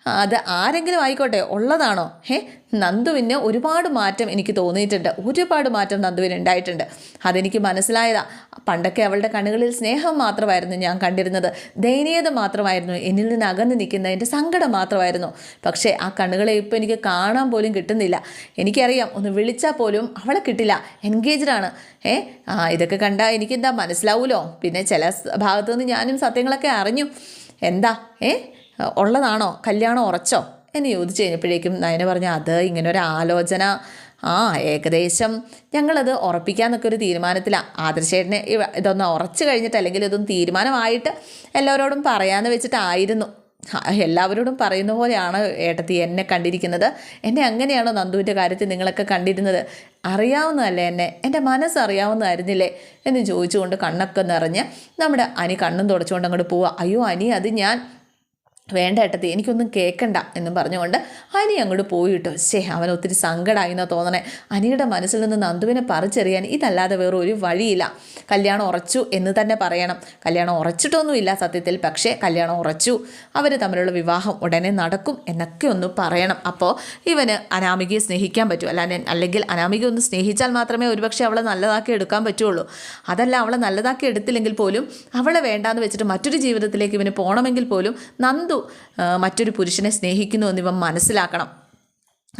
അത് ആരെങ്കിലും ആയിക്കോട്ടെ ഉള്ളതാണോ? ഏ നന്ദുവിന് ഒരുപാട് മാറ്റം എനിക്ക് തോന്നിയിട്ടുണ്ട്. ഒരുപാട് മാറ്റം നന്ദുവിന് ഉണ്ടായിട്ടുണ്ട്. അതെനിക്ക് മനസ്സിലായതാ. പണ്ടൊക്കെ അവളുടെ കണ്ണുകളിൽ സ്നേഹം മാത്രമായിരുന്നു ഞാൻ കണ്ടിരുന്നത്. ദയനീയത മാത്രമായിരുന്നു. എന്നിൽ നിന്ന് അകന്ന് നിൽക്കുന്നതിന്റെ സങ്കടം മാത്രമായിരുന്നു. പക്ഷേ ആ കണ്ണുകളെ ഇപ്പോൾ എനിക്ക് കാണാൻ പോലും കിട്ടുന്നില്ല. എനിക്കറിയാം ഒന്ന് വിളിച്ചാൽ പോലും അവളെ കിട്ടില്ല. എൻഗേജ്ഡ് ആണ്. ഏ ആ ഇതൊക്കെ കണ്ടാൽ എനിക്കെന്താ മനസ്സിലാവൂലോ? പിന്നെ ചില ഭാഗത്തു നിന്ന് ഞാനും സത്യങ്ങളൊക്കെ അറിഞ്ഞു. എന്താ? ഏ ഉള്ളതാണോ? കല്യാണം ഉറച്ചോ? എന്ന് ചോദിച്ചു കഴിഞ്ഞപ്പോഴേക്കും നയന പറഞ്ഞു അത് ഇങ്ങനെ ഒരു ആലോചന. ആ ഏകദേശം ഞങ്ങളത് ഉറപ്പിക്കാന്നൊക്കെ ഒരു തീരുമാനത്തിലാണ് ആദർശേട്ടനെ ഇതൊന്ന് ഉറച്ചു കഴിഞ്ഞിട്ട് അല്ലെങ്കിൽ ഇതൊന്ന് തീരുമാനമായിട്ട് എല്ലാവരോടും പറയാമെന്ന് വെച്ചിട്ടായിരുന്നു. എല്ലാവരോടും പറയുന്ന പോലെയാണ് ഏട്ടത്തി എന്നെ കണ്ടിരിക്കുന്നത്. എന്നെ അങ്ങനെയാണോ നന്ദുവിന്റെ കാര്യത്തിൽ നിങ്ങളൊക്കെ കണ്ടിരുന്നത്? അറിയാവുന്നതല്ലേ എന്നെ? എന്റെ മനസ്സ് അറിയാവുന്നതായിരുന്നില്ലേ? എന്ന് ചോദിച്ചുകൊണ്ട് കണ്ണൊക്കെ നിറഞ്ഞ് നമ്മുടെ അനി കണ്ണും തുടച്ചുകൊണ്ട് അങ്ങോട്ട് പോവുക അയ്യോ അനി അത് ഞാൻ വേണ്ട ഏട്ടത്തി എനിക്കൊന്നും കേൾക്കണ്ട എന്നും പറഞ്ഞുകൊണ്ട് അനി അങ്ങോട്ട് പോയിട്ടു ശേ അവൻ ഒത്തിരി സങ്കടമായി എന്നാ തോന്നണേ. അനിയുടെ മനസ്സിൽ നിന്ന് നന്ദുവിനെ പറിച്ചെറിയാൻ ഇതല്ലാതെ വേറെ ഒരു വഴിയില്ല. കല്യാണം ഉറച്ചു എന്ന് തന്നെ പറയണം. കല്യാണം ഉറച്ചിട്ടൊന്നുമില്ല സത്യത്തിൽ പക്ഷേ കല്യാണം ഉറച്ചു. അവർ തമ്മിലുള്ള വിവാഹം ഉടനെ നടക്കും എന്നൊക്കെ ഒന്ന് പറയണം. അപ്പോൾ ഇവന് അനാമികയെ സ്നേഹിക്കാൻ പറ്റൂ. അല്ല അല്ലെങ്കിൽ അനാമിക ഒന്ന് സ്നേഹിച്ചാൽ മാത്രമേ ഒരുപക്ഷെ അവളെ നല്ലതാക്കി എടുക്കാൻ പറ്റുള്ളൂ. അതല്ല അവളെ നല്ലതാക്കി എടുത്തില്ലെങ്കിൽ പോലും അവളെ വേണ്ടാന്ന് വെച്ചിട്ട് മറ്റൊരു ജീവിതത്തിലേക്ക് ഇവന് പോകണമെങ്കിൽ പോലും നന്ദു മറ്റൊരു പുരുഷനെ സ്നേഹിക്കുന്നു എന്ന് ഇവൻ മനസ്സിലാക്കണം.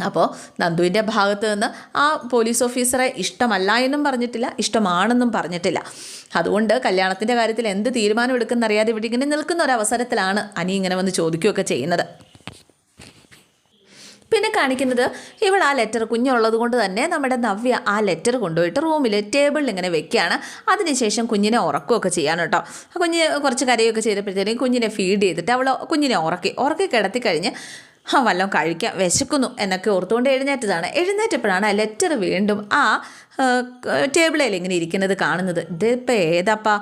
അപ്പോൾ നന്ദുവിന്റെ ഭാഗത്ത് നിന്ന് ആ പോലീസ് ഓഫീസറെ ഇഷ്ടമല്ല എന്നും പറഞ്ഞിട്ടില്ല ഇഷ്ടമാണെന്നും പറഞ്ഞിട്ടില്ല. അതുകൊണ്ട് കല്യാണത്തിന്റെ കാര്യത്തിൽ എന്ത് തീരുമാനം എടുക്കുന്നറിയാതെ ഇവിടെ ഇങ്ങനെ നിൽക്കുന്ന ഒരു അവസരത്തിലാണ് അനി ഇങ്ങനെ വന്ന് ചോദിക്കുകയൊക്കെ ചെയ്യുന്നത്. പിന്നെ കാണിക്കുന്നത് ഇവൾ ആ ലെറ്റർ കുഞ്ഞുള്ളത് കൊണ്ട് തന്നെ നമ്മുടെ നവ്യ ആ ലെറ്റർ കൊണ്ടുപോയിട്ട് റൂമിൽ ടേബിളിൽ ഇങ്ങനെ വെക്കുകയാണ് അതിനുശേഷം കുഞ്ഞിനെ ഉറക്കുകയൊക്കെ ചെയ്യാൻ കേട്ടോ. കുഞ്ഞ് കുറച്ച് കരയൊക്കെ ചെയ്തപ്പോഴത്തേക്കും കുഞ്ഞിനെ ഫീഡ് ചെയ്തിട്ട് അവൾ കുഞ്ഞിനെ ഉറക്കി. ഉറക്കി കിടത്തി കഴിഞ്ഞ് ആ വല്ലതും കഴിക്കാം വിശക്കുന്നു എന്നൊക്കെ ഓർത്തുകൊണ്ട് എഴുന്നേറ്റതാണ്. എഴുന്നേറ്റപ്പോഴാണ് ആ ലെറ്റർ വീണ്ടും ആ ടേബിളിൽ ഇങ്ങനെ ഇരിക്കുന്നത് കാണുന്നത്. ഇതിപ്പോൾ ഏതാപ്പാ?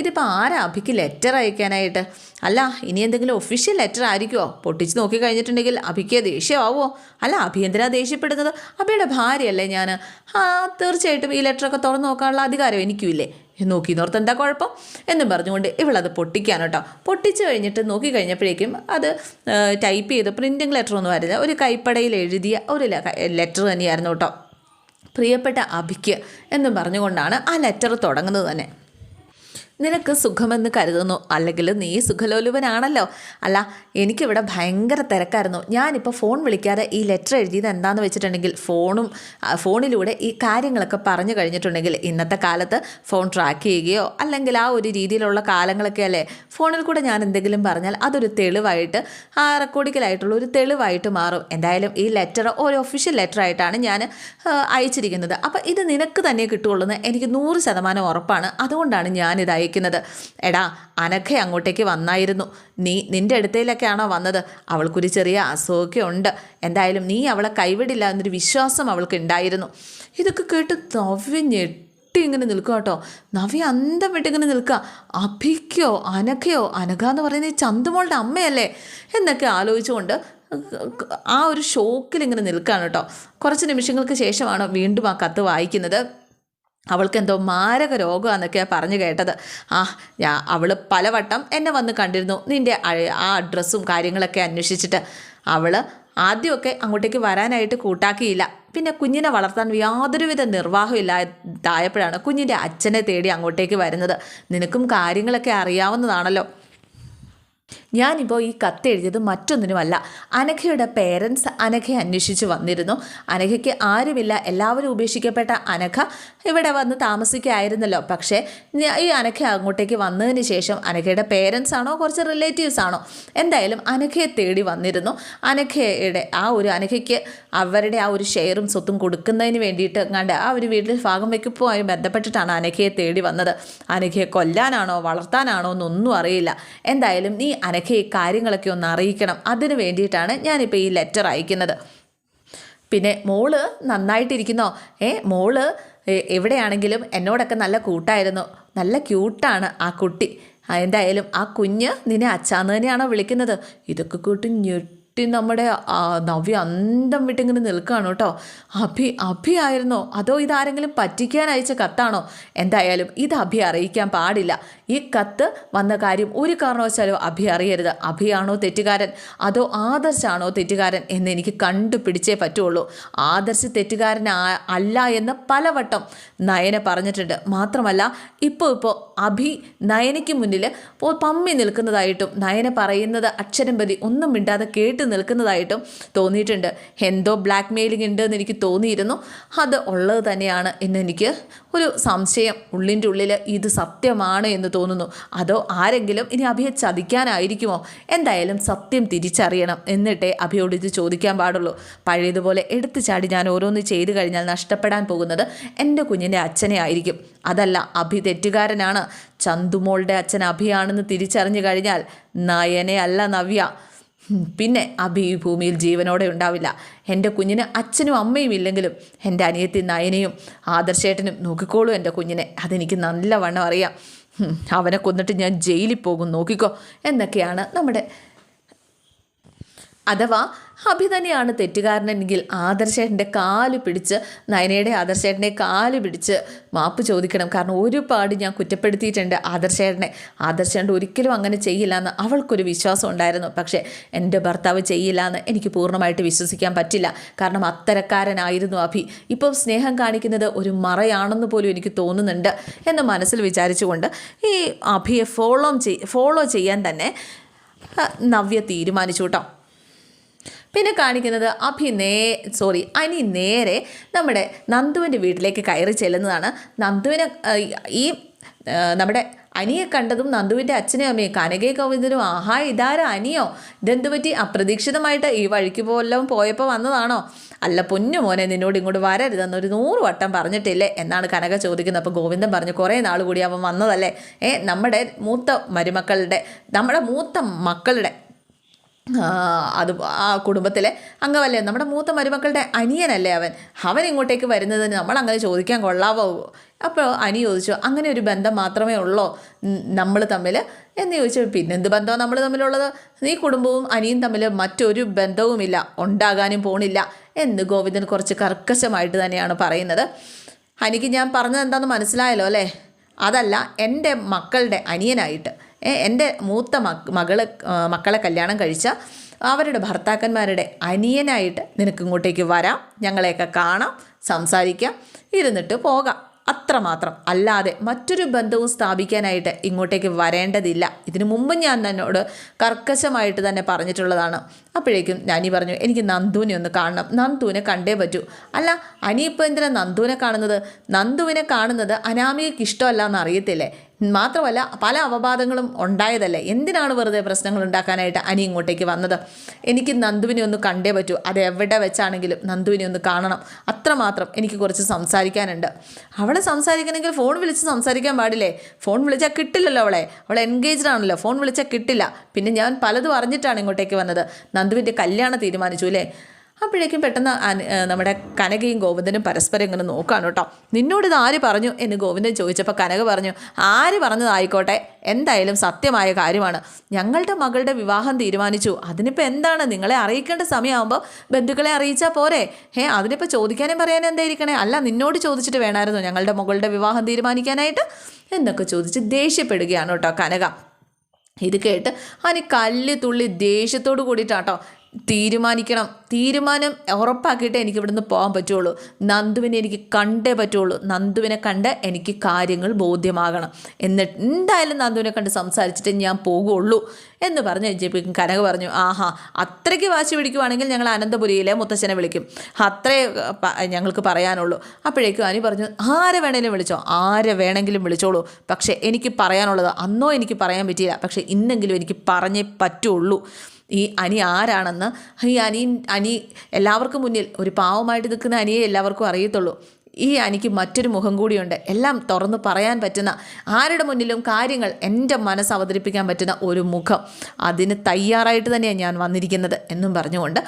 ഇതിപ്പോൾ ആരാ അഭിക്ക് ലെറ്റർ അയക്കാനായിട്ട്? അല്ല ഇനി എന്തെങ്കിലും ഒഫീഷ്യൽ ലെറ്റർ ആയിരിക്കുമോ പൊട്ടിച്ച് നോക്കി കഴിഞ്ഞിട്ടുണ്ടെങ്കിൽ അഭിക്ക് ദേഷ്യമാവോ അല്ല അഭി ദേഷ്യപ്പെടുന്നത്? അഭിയുടെ ഭാര്യയല്ലേ ഞാൻ ആ തീർച്ചയായിട്ടും ഈ ലെറ്ററൊക്കെ തുറന്നു നോക്കാനുള്ള അധികാരം എനിക്കുമില്ലേ? നോക്കി നോർത്ത് എന്താ കുഴപ്പം എന്നും പറഞ്ഞുകൊണ്ട് ഇവളത് പൊട്ടിക്കാൻ കേട്ടോ. പൊട്ടിച്ച് കഴിഞ്ഞിട്ട് നോക്കി കഴിഞ്ഞപ്പോഴേക്കും അത് ടൈപ്പ് ചെയ്ത് പ്രിന്റിങ് ലെറ്റർ ഒന്നും വരില്ല ഒരു കൈപ്പടയിൽ എഴുതിയ ഒരു ലെറ്റർ തന്നെയായിരുന്നു കേട്ടോ. പ്രിയപ്പെട്ട അഭിക്ക് എന്നും പറഞ്ഞുകൊണ്ടാണ് ആ ലെറ്റർ തുടങ്ങുന്നത് തന്നെ. നിനക്ക് സുഖമെന്ന് കരുതുന്നു. അല്ലെങ്കിൽ നീ സുഖലോലുവനാണല്ലോ അല്ല എനിക്കിവിടെ ഭയങ്കര തിരക്കായിരുന്നു. ഞാനിപ്പോൾ ഫോൺ വിളിക്കാതെ ഈ ലെറ്റർ എഴുതിയത് എന്താണെന്ന് വെച്ചിട്ടുണ്ടെങ്കിൽ ഫോണും ഫോണിലൂടെ ഈ കാര്യങ്ങളൊക്കെ പറഞ്ഞു കഴിഞ്ഞിട്ടുണ്ടെങ്കിൽ ഇന്നത്തെ കാലത്ത് ഫോൺ ട്രാക്ക് ചെയ്യുകയോ അല്ലെങ്കിൽ ആ ഒരു രീതിയിലുള്ള കാലങ്ങളൊക്കെ അല്ലേ ഫോണിൽ കൂടെ ഞാൻ എന്തെങ്കിലും പറഞ്ഞാൽ അതൊരു തെളിവായിട്ട് ആ റെക്കോർഡിക്കലായിട്ടുള്ള ഒരു തെളിവായിട്ട് മാറും. എന്തായാലും ഈ ലെറ്റർ ഒരു ഒഫീഷ്യൽ ലെറ്റർ ആയിട്ടാണ് ഞാൻ അയച്ചിരിക്കുന്നത്. അപ്പോൾ ഇത് നിനക്ക് തന്നെ കിട്ടുള്ളൂ എന്ന് എനിക്ക് നൂറ് ശതമാനം ഉറപ്പാണ്. അതുകൊണ്ടാണ് ഞാനിത് അയക്കുന്നത് അറിയിക്കുന്നത് എടാ അനഘ അങ്ങോട്ടേക്ക് വന്നായിരുന്നു. നീ നിന്റെ അടുത്തേലൊക്കെയാണോ വന്നത്? അവൾക്കൊരു ചെറിയ അസുഖമൊക്കെ ഉണ്ട്. എന്തായാലും നീ അവളെ കൈവിടില്ല എന്നൊരു വിശ്വാസം അവൾക്ക് ഉണ്ടായിരുന്നു. ഇതൊക്കെ കേട്ട് നവ്യ ഞെട്ടി ഇങ്ങനെ നിൽക്കുക കേട്ടോ. നവ്യ അന്തം വിട്ടിങ്ങനെ നിൽക്കുക. അഭിക്കോ അനഘയോ അനഘ എന്ന് പറയുന്നത് ചന്തുമോളുടെ അമ്മയല്ലേ? എന്നൊക്കെ ആലോചിച്ചുകൊണ്ട് ആ ഒരു ഷോക്കിൽ ഇങ്ങനെ നിൽക്കുകയാണ് കേട്ടോ. കുറച്ച് നിമിഷങ്ങൾക്ക് ശേഷമാണ് വീണ്ടും ആ കത്ത് വായിക്കുന്നത്. അവൾക്ക് എന്തോ മാരക രോഗമാണെന്നൊക്കെയാണ് പറഞ്ഞു കേട്ടത്. ആ ഞാ അവൾ പലവട്ടം എന്നെ വന്ന് കണ്ടിരുന്നു നിന്റെ ആ അഡ്രസ്സും കാര്യങ്ങളൊക്കെ അന്വേഷിച്ചിട്ട്. അവൾ ആദ്യമൊക്കെ അങ്ങോട്ടേക്ക് വരാനായിട്ട് കൂട്ടാക്കിയില്ല. പിന്നെ കുഞ്ഞിനെ വളർത്താൻ യാതൊരുവിധ നിർവാഹം ഇല്ലാതായപ്പോഴാണ് കുഞ്ഞിന്റെ അച്ഛനെ തേടി അങ്ങോട്ടേക്ക് വരുന്നത്. നിനക്കും കാര്യങ്ങളൊക്കെ അറിയാവുന്നതാണല്ലോ. ഞാനിപ്പോൾ ഈ കത്ത് എഴുതിയത് മറ്റൊന്നിനുമല്ല. അനഘയുടെ പേരൻസ് അനഘയെ അന്വേഷിച്ച് വന്നിരുന്നു. അനഘയ്ക്ക് ആരുമില്ല. എല്ലാവരും ഉപേക്ഷിക്കപ്പെട്ട അനഘ ഇവിടെ വന്ന് താമസിക്കുകയായിരുന്നല്ലോ. പക്ഷേ ഈ അനഘ അങ്ങോട്ടേക്ക് വന്നതിന് ശേഷം അനഘയുടെ പേരൻസ് ആണോ കുറച്ച് റിലേറ്റീവ്സ് ആണോ? എന്തായാലും അനഘയെ തേടി വന്നിരുന്നു. അനഘയുടെ ആ ഒരു അനഘയ്ക്ക് അവരുടെ ആ ഒരു ഷെയറും സ്വത്തും കൊടുക്കുന്നതിന് വേണ്ടിയിട്ട് കണ്ട് ആ ഒരു വീട്ടിൽ ഭാഗം വയ്ക്കുമ്പോഴുമായി ബന്ധപ്പെട്ടിട്ടാണ് അനഘയെ തേടി വന്നത്. അനഘയെ കൊല്ലാനാണോ വളർത്താനാണോ എന്നൊന്നും അറിയില്ല. എന്തായാലും നീ അനഘയെ കാര്യങ്ങളൊക്കെ ഒന്ന് അറിയിക്കണം. അതിന് വേണ്ടിയിട്ടാണ് ഞാനിപ്പോൾ ഈ ലെറ്റർ അയക്കുന്നത്. പിന്നെ മോൾ നന്നായിട്ടിരിക്കുന്നോ? ഏ മോൾ എവിടെയാണെങ്കിലും എന്നോടൊക്കെ നല്ല കൂട്ടായിരുന്നു. നല്ല ക്യൂട്ടാണ് ആ കുട്ടി. എന്തായാലും ആ കുഞ്ഞ് നിന്നെ അച്ചാന്ന് തന്നെയാണോ വിളിക്കുന്നത്? ഇതൊക്കെ കൂട്ടി ഞെട്ടി നമ്മുടെ നവ്യ അന്തം വിട്ടിങ്ങനെ നിൽക്കുകയാണ് കേട്ടോ. അഭി അഭി ആയിരുന്നോ? അതോ ഇതാരെങ്കിലും പറ്റിക്കാൻ അയച്ച കത്താണോ? എന്തായാലും ഇത് അഭി അറിയിക്കാൻ പാടില്ല. ഈ കത്ത് വന്ന കാര്യം ഒരു കാരണവശാലോ അഭി അറിയരുത്. അഭിയാണോ തെറ്റുകാരൻ? അതോ ആദർശാണോ തെറ്റുകാരൻ എന്ന് എനിക്ക് കണ്ടുപിടിച്ചേ പറ്റുള്ളൂ. ആദർശ് തെറ്റുകാരൻ അല്ല എന്ന് പലവട്ടം നയന പറഞ്ഞിട്ടുണ്ട്. മാത്രമല്ല ഇപ്പോൾ ഇപ്പോൾ അഭി നയനയ്ക്ക് മുന്നിൽ പമ്മി നിൽക്കുന്നതായിട്ടും നയന പറയുന്നത് അക്ഷരം പതി ഒന്നും മിണ്ടാതെ കേട്ട് നിൽക്കുന്നതായിട്ടും തോന്നിയിട്ടുണ്ട്. എന്തോ ബ്ലാക്ക് മെയിലിംഗ് ഉണ്ട് എന്ന് എനിക്ക് തോന്നിയിരുന്നു. അത് ഉള്ളത് തന്നെയാണ് എന്നെനിക്ക് ഒരു സംശയം. ഉള്ളിന്റെ ഉള്ളിൽ ഇത് സത്യമാണ് എന്ന് തോന്നുന്നു. അതോ ആരെങ്കിലും ഇനി അഭിയെ ചതിക്കാനായിരിക്കുമോ? എന്തായാലും സത്യം തിരിച്ചറിയണം എന്നിട്ടേ അഭിയോട് ഇത് ചോദിക്കാൻ പാടുള്ളൂ. പഴയതുപോലെ എടുത്തു ചാടി ഞാൻ ഓരോന്ന് ചെയ്തു കഴിഞ്ഞാൽ നഷ്ടപ്പെടാൻ പോകുന്നത് എന്റെ കുഞ്ഞിന്റെ അച്ഛനെ ആയിരിക്കും അതല്ല അഭി തെറ്റുകാരനാണ്. ചന്തുമോളുടെ അച്ഛൻ അഭിയാണെന്ന് തിരിച്ചറിഞ്ഞു കഴിഞ്ഞാൽ നയനെ അല്ല നവ്യ. പിന്നെ അഭി ഈ ഭൂമിയിൽ ജീവനോടെ ഉണ്ടാവില്ല. എന്റെ കുഞ്ഞിന് അച്ഛനും അമ്മയും ഇല്ലെങ്കിലും എന്റെ അനിയത്തി നയനയും ആദർശേട്ടനും നോക്കിക്കോളൂ എന്റെ കുഞ്ഞിനെ. അതെനിക്ക് നല്ലവണ്ണം അറിയാം. അവനെ കൊന്നിട്ട് ഞാൻ ജയിലിൽ പോകും. നോക്കിക്കോ. എന്നൊക്കെയാണ് നമ്മുടെ അഥവാ അഭി തന്നെയാണ് തെറ്റുകാരനെങ്കിൽ ആദർശേട്ടന്റെ കാൽ പിടിച്ച് നയനയുടെ ആദർശേട്ടനെ കാൽ പിടിച്ച് മാപ്പ് ചോദിക്കണം. കാരണം ഒരുപാട് ഞാൻ കുറ്റപ്പെടുത്തിയിട്ടുണ്ട് ആദർശേട്ടനെ. ആദർശേട്ടൻ ഒരിക്കലും അങ്ങനെ ചെയ്യില്ല എന്ന് അവൾക്കൊരു വിശ്വാസം ഉണ്ടായിരുന്നു. പക്ഷേ എന്റെ ഭർത്താവ് ചെയ്യില്ല എന്ന് എനിക്ക് പൂർണമായിട്ട് വിശ്വസിക്കാൻ പറ്റില്ല. കാരണം അത്തരക്കാരനായിരുന്നു അഭി. ഇപ്പം സ്നേഹം കാണിക്കുന്നത് ഒരു മറയാണെന്ന് പോലും എനിക്ക് തോന്നുന്നുണ്ട് എന്ന് മനസ്സിൽ വിചാരിച്ചുകൊണ്ട് ഈ അഭിയെ ഫോളോ ചെയ് ഫോളോ ചെയ്യാൻ തന്നെ നവ്യ തീരുമാനിച്ചു കേട്ടോ. പിന്നെ കാണിക്കുന്നത് അഭി നേ സോറി അനി നേരെ നമ്മുടെ നന്ദുവിന്റെ വീട്ടിലേക്ക് കയറി ചെല്ലുന്നതാണ്. നന്ദുവിനെ ഈ നമ്മുടെ അനിയെ കണ്ടതും നന്ദുവിന്റെ അച്ഛനെയും അമ്മയും കനകയെ കവിതനും ആഹാ ഇതാര അനിയോ? ഇതെന്തു പറ്റി അപ്രതീക്ഷിതമായിട്ട് ഈ വഴിക്ക് പോലും പോയപ്പോൾ വന്നതാണോ? അല്ല പൊന്നു മോനെ നിന്നോട് ഇങ്ങോട്ട് വരരുതെന്ന് ഒരു നൂറ് വട്ടം പറഞ്ഞിട്ടില്ലേ? എന്നാണ് കനക ചോദിക്കുന്നത്. അപ്പോൾ ഗോവിന്ദൻ പറഞ്ഞു കുറേ നാൾ കൂടി അവൻ വന്നതല്ലേ? ഏ നമ്മുടെ മൂത്ത മരുമക്കളുടെ നമ്മുടെ മൂത്ത മക്കളുടെ അത് ആ കുടുംബത്തിലെ അംഗമല്ലേ? നമ്മുടെ മൂത്ത മരുമക്കളുടെ അനിയനല്ലേ അവൻ? അവൻ ഇങ്ങോട്ടേക്ക് വരുന്നതിന് നമ്മൾ അങ്ങനെ ചോദിക്കാൻ കൊള്ളാവോ? അപ്പോൾ അനി ചോദിച്ചു അങ്ങനെ ഒരു ബന്ധം മാത്രമേ ഉള്ളോ? നമ്മൾ തമ്മിൽ? എന്ന് ചോദിച്ചു പിന്നെന്ത് ബന്ധമാണ് നമ്മൾ തമ്മിലുള്ളത്? നീ കുടുംബവും അനിയും തമ്മിൽ മറ്റൊരു ബന്ധവുമില്ല. ഉണ്ടാകാനും പോണില്ല. എന്ന് ഗോവിന്ദൻ കുറച്ച് കർക്കശമായിട്ട് തന്നെയാണ് പറയുന്നത്. അനിക്ക് ഞാൻ പറഞ്ഞത് എന്താണെന്ന് മനസ്സിലായല്ലോ അല്ലേ? അതല്ല എന്റെ മക്കളുടെ അനിയനായിട്ട്. എന്റെ മൂത്ത മകളെ മക്കളെ കല്യാണം കഴിച്ച അവരുടെ ഭർത്താക്കന്മാരുടെ അനിയനായിട്ട് നിനക്ക് ഇങ്ങോട്ടേക്ക് വരാം. ഞങ്ങളെയൊക്കെ കാണാം സംസാരിക്കാം ഇരുന്നിട്ട് പോകാം. അത്രമാത്രം. അല്ലാതെ മറ്റൊരു ബന്ധവും സ്ഥാപിക്കാനായിട്ട് ഇങ്ങോട്ടേക്ക് വരേണ്ടതില്ല. ഇതിനു മുമ്പ് ഞാൻ തന്നോട് കർക്കശമായിട്ട് തന്നെ പറഞ്ഞിട്ടുള്ളതാണ്. അപ്പോഴേക്കും ഞാനീ പറഞ്ഞു എനിക്ക് നന്ദുവിനെ ഒന്ന് കാണണം. നന്ദുവിനെ കണ്ടേ പറ്റൂ. അല്ല അനിയിപ്പോൾ എന്തിനാ നന്ദുവിനെ കാണുന്നത്? നന്ദുവിനെ കാണുന്നത് അനാമികയ്ക്ക് ഇഷ്ടമല്ല എന്ന് അറിയത്തില്ലേ? മാത്രമല്ല പല അവബാധങ്ങളും ഉണ്ടായതല്ലേ? എന്തിനാണ് വെറുതെ പ്രശ്നങ്ങൾ ഉണ്ടാക്കാനായിട്ട് അനി ഇങ്ങോട്ടേക്ക് വന്നത്? എനിക്ക് നന്ദുവിനെ ഒന്ന് കണ്ടേ പറ്റൂ. അത് എവിടെ വെച്ചാണെങ്കിലും നന്ദുവിനെ ഒന്ന് കാണണം. അത്രമാത്രം എനിക്ക് കുറച്ച് സംസാരിക്കാനുണ്ട്. അവളെ സംസാരിക്കണമെങ്കിൽ ഫോൺ വിളിച്ച് സംസാരിക്കാൻ പാടില്ലേ? ഫോൺ വിളിച്ചാൽ കിട്ടില്ലല്ലോ അവളെ. അവൾ എൻഗേജ്ഡ് ആണല്ലോ. ഫോൺ വിളിച്ചാൽ കിട്ടില്ല. പിന്നെ ഞാൻ പലതും അറിഞ്ഞിട്ടാണ് ഇങ്ങോട്ടേക്ക് വന്നത്. നന്ദുവിന്റെ കല്യാണം തീരുമാനിച്ചു അല്ലേ? അപ്പോഴേക്കും പെട്ടെന്ന് നമ്മുടെ കനകയും ഗോവിന്ദനും പരസ്പരം ഇങ്ങനെ നോക്കാണ് കേട്ടോ. നിന്നോട് ഇത് ആര് പറഞ്ഞു എന്ന് ഗോവിന്ദൻ ചോദിച്ചപ്പോൾ കനക പറഞ്ഞു ആര് പറഞ്ഞതായിക്കോട്ടെ എന്തായാലും സത്യമായ കാര്യമാണ്. ഞങ്ങളുടെ മകളുടെ വിവാഹം തീരുമാനിച്ചു. അതിനിപ്പോൾ എന്താണ്? നിങ്ങളെ അറിയിക്കേണ്ട സമയമാകുമ്പോൾ ബന്ധുക്കളെ അറിയിച്ചാൽ പോരെ? ഹേ അതിനിപ്പോൾ ചോദിക്കാനും പറയാനും എന്തായിരിക്കണേ അല്ല നിന്നോട് ചോദിച്ചിട്ട് വേണമായിരുന്നു ഞങ്ങളുടെ മകളുടെ വിവാഹം തീരുമാനിക്കാനായിട്ട്? എന്നൊക്കെ ചോദിച്ച് ദേഷ്യപ്പെടുകയാണ് കേട്ടോ കനക. ഇത് കേട്ട് അവന് കല്ല് തുള്ളി ദേഷ്യത്തോട് കൂടിയിട്ടാട്ടോ തീരുമാനിക്കണം. തീരുമാനം ഉറപ്പാക്കിയിട്ട് എനിക്ക് ഇവിടുന്ന് പോകാൻ പറ്റുള്ളൂ. നന്ദുവിനെ എനിക്ക് കണ്ടേ പറ്റുള്ളൂ. നന്ദുവിനെ കണ്ട് എനിക്ക് കാര്യങ്ങൾ ബോധ്യമാകണം. എന്നിട്ട് എന്തായാലും നന്ദുവിനെ കണ്ട് സംസാരിച്ചിട്ട് ഞാൻ പോകുള്ളൂ എന്ന് പറഞ്ഞ് ജെ പി കനക പറഞ്ഞു ആഹാ അത്രയ്ക്ക് വാശി പിടിക്കുവാണെങ്കിൽ ഞങ്ങൾ അനന്തപുരിയിലെ മുത്തച്ഛനെ വിളിക്കും. അത്രേ ഞങ്ങൾക്ക് പറയാനുള്ളൂ. അപ്പോഴേക്കും അനി പറഞ്ഞു ആരെ വേണേലും വിളിച്ചോ? ആരെ വേണമെങ്കിലും വിളിച്ചോളൂ. പക്ഷേ എനിക്ക് പറയാനുള്ളത് അന്നോ എനിക്ക് പറയാൻ പറ്റിയില്ല. പക്ഷേ ഇന്നെങ്കിലും എനിക്ക് പറഞ്ഞേ പറ്റുള്ളൂ. ഈ അനി ആരാണെന്ന് ഈ അനി അനി എല്ലാവർക്കും മുന്നിൽ ഒരു പാവമായിട്ട് നിൽക്കുന്ന അനിയെ എല്ലാവർക്കും അറിയത്തുള്ളൂ. ഈ അനിക്ക് മറ്റൊരു മുഖം കൂടിയുണ്ട്. എല്ലാം തുറന്ന് പറയാൻ പറ്റുന്ന ആരുടെ മുന്നിലും കാര്യങ്ങൾ എന്റെ മനസ്സ് അവതരിപ്പിക്കാൻ പറ്റുന്ന ഒരു മുഖം. അതിന് തയ്യാറായിട്ട് തന്നെയാണ് ഞാൻ വന്നിരിക്കുന്നത് എന്നും പറഞ്ഞുകൊണ്ട്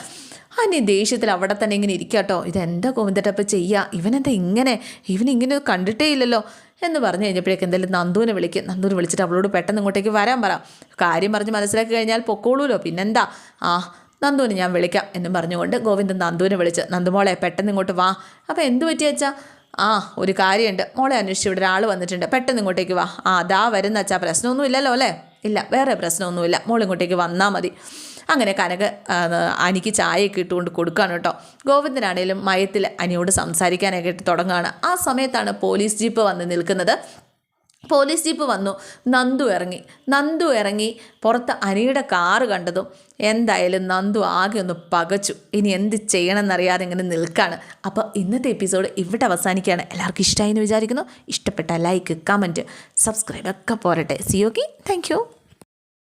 അനി ദേഷ്യത്തിൽ അവിടെ തന്നെ ഇങ്ങനെ ഇരിക്കാട്ടോ. ഇതെന്താ ഗോവിന്ദട്ടപ്പം ചെയ്യുക ഇവനെന്താ ഇങ്ങനെ? ഇവനിങ്ങനെ കണ്ടിട്ടേ ഇല്ലല്ലോ. എന്ന് പറഞ്ഞു കഴിഞ്ഞപ്പോഴേക്ക് എന്തായാലും നന്ദുവിനെ വിളിക്കും. നന്ദുവിനെ വിളിച്ചിട്ട് അവളോട് പെട്ടെന്ന് ഇങ്ങോട്ടേക്ക് വരാൻ പറ. കാര്യം പറഞ്ഞ് മനസ്സിലാക്കി കഴിഞ്ഞാൽ പൊക്കോളൂലോ പിന്നെന്താ? ആ നന്ദുവിനെ ഞാൻ വിളിക്കാം എന്നും പറഞ്ഞുകൊണ്ട് ഗോവിന്ദൻ നന്ദുവിനെ വിളിച്ച് നന്ദുമോളെ പെട്ടെന്ന് ഇങ്ങോട്ട് വാ. അപ്പോൾ എന്ത് പറ്റിയച്ചാ ആ ഒരു കാര്യമുണ്ട്. മോളെ അന്വേഷിച്ച് ഇവിടെ ഒരാൾ വന്നിട്ടുണ്ട്. പെട്ടെന്ന് ഇങ്ങോട്ടേക്ക് വാ. ആ അതാ വരുന്ന അച്ഛാ പ്രശ്നമൊന്നും ഇല്ലല്ലോ അല്ലേ? ഇല്ല വേറെ പ്രശ്നമൊന്നുമില്ല. മോൾ ഇങ്ങോട്ടേക്ക് വന്നാൽ മതി. അങ്ങനെ കനക അനിക്ക് ചായയൊക്കെ ഇട്ടുകൊണ്ട് കൊടുക്കുകയാണ് കേട്ടോ. ഗോവിന്ദനാണേലും മയത്തിൽ അനിയോട് സംസാരിക്കാനൊക്കെ തുടങ്ങുകയാണ്. ആ സമയത്താണ് പോലീസ് ജീപ്പ് വന്ന് നിൽക്കുന്നത്. പോലീസ് ജീപ്പ് വന്നു. നന്ദു ഇറങ്ങി. നന്ദു ഇറങ്ങി പുറത്ത് അനിയുടെ കാറ് കണ്ടതും എന്തായാലും നന്ദു ആകെ ഒന്ന് പകച്ചു. ഇനി എന്ത് ചെയ്യണമെന്നറിയാതെ ഇങ്ങനെ നിൽക്കുകയാണ് അപ്പോൾ ഇന്നത്തെ എപ്പിസോഡ് ഇവിടെ അവസാനിക്കുകയാണ്. എല്ലാവർക്കും ഇഷ്ടമായി എന്ന് വിചാരിക്കുന്നു. ഇഷ്ടപ്പെട്ട ലൈക്ക് കമന്റ് സബ്സ്ക്രൈബ് ഒക്കെ പോരട്ടെ. C okay thank